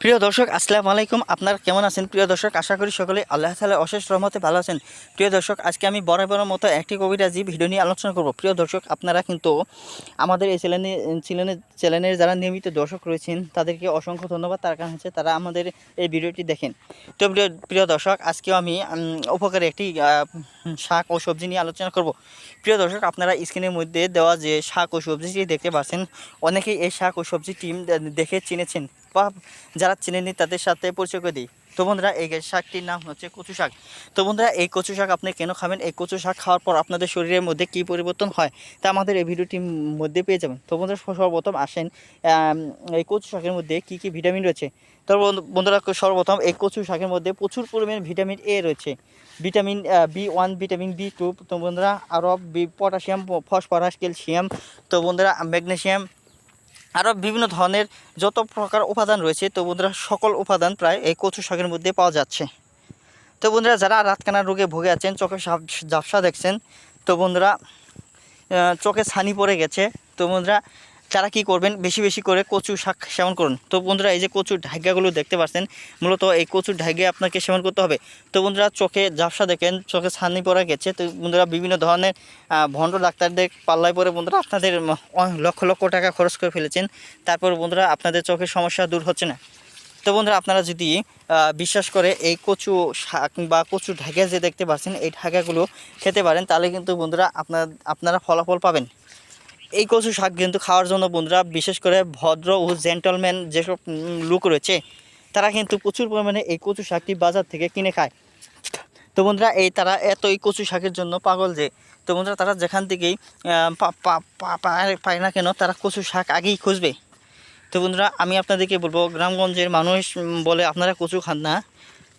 প্রিয় দর্শক, আসসালামু আলাইকুম। আপনারা কেমন আছেন? প্রিয় দর্শক, আশা করি সকলে আল্লাহ তালা অশেষ রহমতে ভালো আছেন। প্রিয় দর্শক, আজকে আমি বরাবরের মতো একটি কবিরাজি ভিডিও নিয়ে আলোচনা করব। প্রিয় দর্শক, আপনারা কিন্তু আমাদের এই চ্যানেলে চ্যানেলের যারা নিয়মিত দর্শক রয়েছেন, তাদেরকে অসংখ্য ধন্যবাদ। তার কারণ হচ্ছে তারা আমাদের এই ভিডিওটি দেখেন। তো প্রিয় দর্শক, আজকেও আমি উপকারী একটি শাক ও সবজি নিয়ে আলোচনা করব। প্রিয় দর্শক, আপনারা স্ক্রিনের মধ্যে দেওয়া যে শাক ও সবজিটি দেখতে পাচ্ছেন, অনেকেই এই শাক ও সবজি টিম দেখে চিনেছেন। বা যারা চিনেনি তাদের সাথে পরিচয় করে দিই। তো বন্ধুরা, এই শাকটির নাম হচ্ছে কচু শাক। তো বন্ধুরা, এই কচু শাক আপনি কেন খাবেন? এই কচু শাক খাওয়ার পর আপনাদের শরীরের মধ্যে কী পরিবর্তন হয়? তা আমাদের এই ভিডিওটির মধ্যে পেয়ে যাবেন। তো বন্ধুরা সর্বপ্রথম আসেন এই কচু শাকের মধ্যে কী কী ভিটামিন রয়েছে? তো বন্ধু- বন্ধুরা, সর্বপ্রথম এই কচু শাকের মধ্যে প্রচুর পরিমাণে ভিটামিন এ রয়েছে। Vitamin B one, vitamin B two, তো বন্ধুরা আরও বি, পটাশিয়াম, ফসফরাস, ক্যালসিয়াম, তো বন্ধুরা, ম্যাগনেসিয়াম আরও বিভিন্ন ধরনের যত প্রকার উপাদান রয়েছে, তো বন্ধুরা সকল উপাদান প্রায় এই কচু শাকের মধ্যে পাওয়া যাচ্ছে। তো বন্ধুরা যারা রাতকানা রোগে ভুগে আছেন চোখে ঝাপসা দেখছেন, তো বন্ধুরা চোখে ছানি পড়ে গেছে, তো বন্ধুরা তারা কি করবেন? বেশি বেশি করে কচু শাক সেবন করুন। তো বন্ধুরা, এই যে কচুর ঢাইগাগুলো দেখতে পাচ্ছেন, মূলত এই কচুর ঢাইগে আপনাকে সেবন করতে হবে। তো বন্ধুরা, চোখে ঝাপসা দেখেন, চোখে ছানি পড়ে গেছে। তো বন্ধুরা, বিভিন্ন ধরনের ভণ্ড ডাক্তারদের পাল্লায় পরে বন্ধুরা, আপনাদের লক্ষ লক্ষ টাকা খরচ করে ফেলেছেন। তারপর বন্ধুরা, আপনাদের চোখের সমস্যা দূর হচ্ছে না। তো বন্ধুরা, আপনারা যদি বিশ্বাস করে এই কচু শাক বা কচু ঢাকা যে দেখতে পাচ্ছেন, এই ঢাকাগুলো খেতে পারেন, তাহলে কিন্তু বন্ধুরা, আপনার, আপনারা ফলাফল পাবেন। এই কচু শাক কিন্তু খাওয়ার জন্য বন্ধুরা, বিশেষ করে ভদ্র ও জেন্টলম্যান যেসব লোক রয়েছে, তারা কিন্তু প্রচুর পরিমাণে এই কচু শাকটি বাজার থেকে কিনে খায়। তো বন্ধুরা, এই তারা এত এই কচু শাকের জন্য পাগল যে, তো বন্ধুরা, তারা যেখান থেকেই পায় না কেন, তারা কচু শাক আগেই খুঁজবে। তো বন্ধুরা, আমি আপনাদেরকে বলব, গ্রামগঞ্জের মানুষ বলে আপনারা কচু খান না।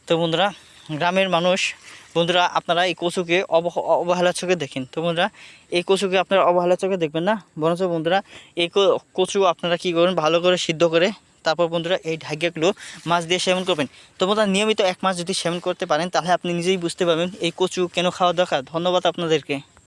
তো বন্ধুরা গ্রামের মানুষ, বন্ধুরা, আপনারা এই কচুকে অবহ- অবহেলা চোখে দেখেন। তো বন্ধুরা, এই কচুকে আপনারা অবহেলা চোখে দেখবেন না? বরঞ্চ বন্ধুরা, এই কচু আপনারা কি করবেন? ভালো করে সিদ্ধ করে, তারপর বন্ধুরা, এই ঢাকিয়াগুলো মাছ দিয়ে সেবন করবেন। তো বন্ধুরা, নিয়মিত এক মাস যদি সেবন করতে পারেন, তাহলে আপনি নিজেই বুঝতে পারবেন এই কচু কেন খাওয়া দরকার। ধন্যবাদ আপনাদেরকে।